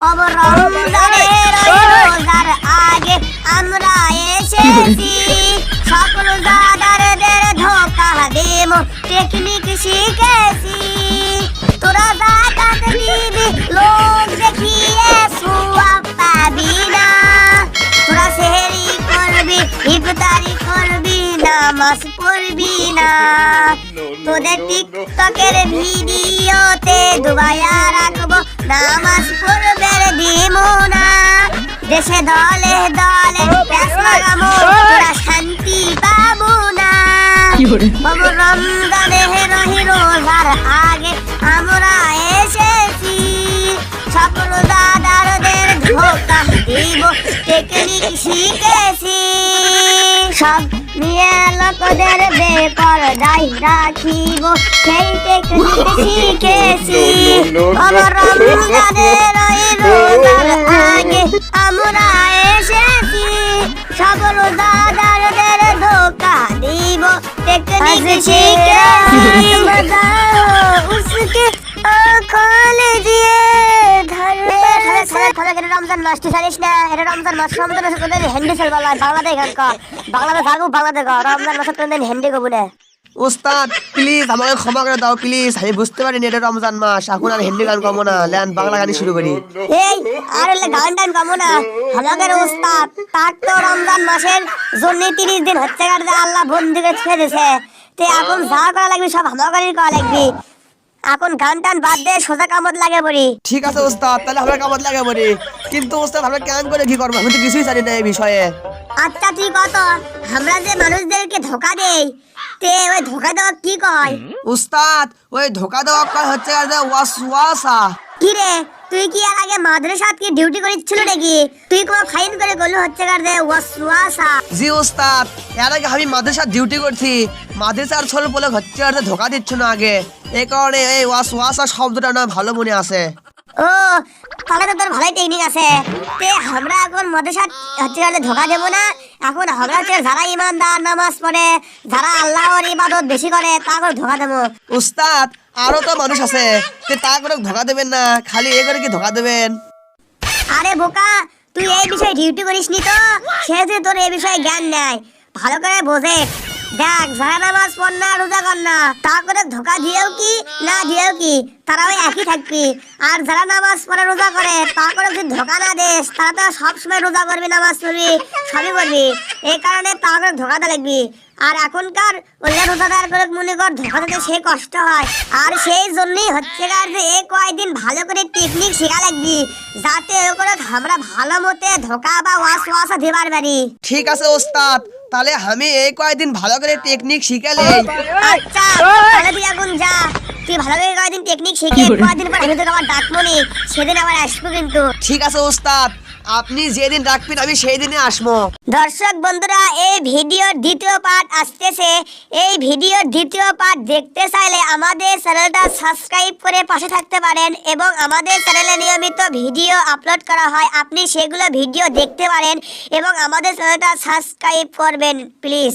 রমজানের ওই রোজার আগে আমরা এসেছি সকল দাদারদের ধোকা দেব টেকনিক শিখেছি তোরা জাকাত দিবি লোক দেখিয়ে সুয়া পাবি না তোরা সেহেরি করবি ইফতারি করবি নামাজ পড়বি না তোদের টিকটকের ভিডিওতে দুবাইয়া রাখব নামাজ পড়বে না দেশে দলে দলে প্যাস লাগাবো তোরা শান্তি পাবো না বাবু রমজানে রহি রোজার আগে আমরা এসেছি। সকল দাদারদের ধোকা দিব টেকনিক শিখেছি। সব নিয়ে লোকদের বেপরদাই রাখিব। সেই টেকনিক শিখেছি। আমার রমজানের ওই রোজার আগে আমরা এসেছি। সব রোজাদারদের ধোকা দিব। টেকনিক শিখেছি। বাজাও উসকে রমজান মাস তুই জানিস না এটা রমজান মাস রমজান মাসে তোদের হিন্দি চলবা বাংলাদেশ গান কর বাংলাদেশ থাকব বাংলাদেশ কর রমজান মাসে তোদের হিন্দি কবু না। ওস্তাদ প্লিজ আমাকে ক্ষমা করে দাও প্লিজ আমি বুঝতে পারিনি এটা রমজান মাস এখন আর হিন্দি গান কমো না। লেন বাংলা গানই শুরু করি। এই আর এলে গান টান কমো না। আমাদের উস্তাদ তার তো রমজান মাসের জন্য তিরিশ দিন হচ্ছে যে আল্লাহ বন্দিকে ছেড়ে দিছে তে এখন যা করা লাগবে সব আমাদেরই করা লাগবে। এখন গান টান বাদ দিয়ে সোজা কামত লাগে পড়ি ঠিক আছে ওস্তাদ তাহলে আমরা কামত লাগে বলি কিন্তু ওস্তাদ আমরা কেমন করে কি করব? আমি তো কিছুই জানি না এই বিষয়ে। আচ্ছা তুই কত আমরা যে মানুষদেরকে ধোকা দেই তে ওই ধোকা দেওয়া কি কয়? উস্তাদ ওই ধোকা দেওয়া কয় হচ্ছে আর যে ওয়াস ওয়াসা। কি রে তুই কি এর আগে মাদ্রাসাত কি ডিউটি করেছিল নাকি? তুই কোনো ফাইন করে গেলো হচ্ছে কার রে ওয়াসওয়াসা জি ওস্তাদ এর আগে আমি মাদ্রাসার ডিউটি করছি। মাদ্রাসার ছোট বলে হচ্ছে আর ধোকা দিচ্ছ না আগে। এই কারণে এই ওয়াস ওয়াসা শব্দটা না ভালো মনে আছে। ও তাহলে তো তোর ভালোই টেকনিক আছে। তে আমরা এখন মাদ্রাসাত হচ্ছে কার ধোকা দেবো না। এখন আমরা হচ্ছে যারা ইমানদার নামাজ পড়ে যারা আল্লাহর ইবাদত বেশি করে তাকে ধোকা দেবো। উস্তাদ আরও তো মানুষ আছে। তে করে ধোকা দেবেন না, খালি এ করে কি ধোকা দেবেন? আরে বোকা, তুই এই বিষয়ে ডিউটি করিস নি তো সেহেতু তোর এই বিষয়ে জ্ঞান নাই, ভালো করে বোঝে। দেখ নামাজ পড় না রোজা কর না। ধোকা দিয়েও কি, না দিয়েও কি? একই থাকবি। আর যারা নামাজ পড়ে রোজা করে যদি ধোকা না তারা তো সবসময় রোজা করবি, নামাজ পড়বি, সবই করবি। এই কারণে লাগবি আর এখনকার অন্য রোজাদার করে মনে কর, ধোকা দিতে সে কষ্ট হয়। আর সেই জন্যই হচ্ছে কার যে এই কয়দিন ভালো করে টেকনিক শেখা লাগবি, যাতে করে আমরা ভালো মতে ধোকা বা দিবার পারি। ঠিক আছে, ওস্তাদ। তাহলে আমি এই কয়েকদিন ভালো করে টেকনিক শিখালে আচ্ছা তাহলে তুই এখন যা। তুই ভালো করে টেকনিক শিখে কয়েকদিন পর আমি তোকে আবার ডাকবো নি। সেদিন আবার আসব কিন্তু। ঠিক আছে ওস্তাদ। আপনি যেদিন রাখবেন আমি সেই দিনে আসব। দর্শক বন্ধুরা, এই ভিডিওর দ্বিতীয় পার্ট আসতেছে। এই ভিডিওর দ্বিতীয় পার্ট দেখতে চাইলে আমাদের চ্যানেলটা সাবস্ক্রাইব করে পাশে থাকতে পারেন এবং আমাদের চ্যানেলে নিয়মিত ভিডিও আপলোড করা হয়, আপনি সেগুলো ভিডিও দেখতে পারেন এবং আমাদের চ্যানেলটা সাবস্ক্রাইব করবেন, প্লিজ।